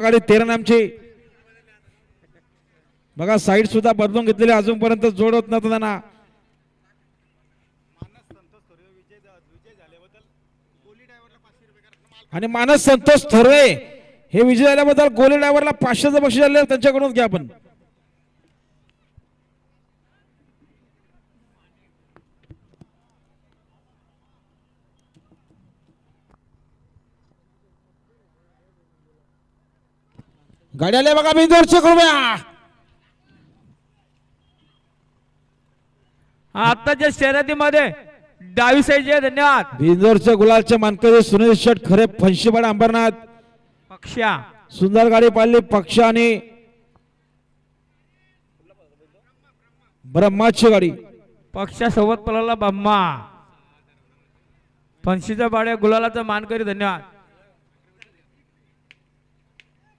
गाडी तेरा नामची बघा साईड सुद्धा बदलून घेतलेली अजूनपर्यंत जोड होत नव्हतं त्यांना. आणि मानस संतोष थोरवे हे विजय झाल्याबद्दल गोले ड्रायव्हरला पाचशेचं बक्षीस झाले त्यांच्याकडून घ्या आपण. गाड्याला बघा बिंदोरचे करूया आताच्या शर्यतीमध्ये डावी साईडचे धन्यवाद. बिंदोरचे गुलालचे मानकरी सुनील शेठ खरे फनशीपाड अंबरनाथ. पक्षा. सुंदर गाडी पाहिली पक्ष आणि ब्रह्माची गाडी. पक्षासोबत पळाला बम्मा फणशीच्या बाड्या गुलालाचा मानकरी धन्यवाद.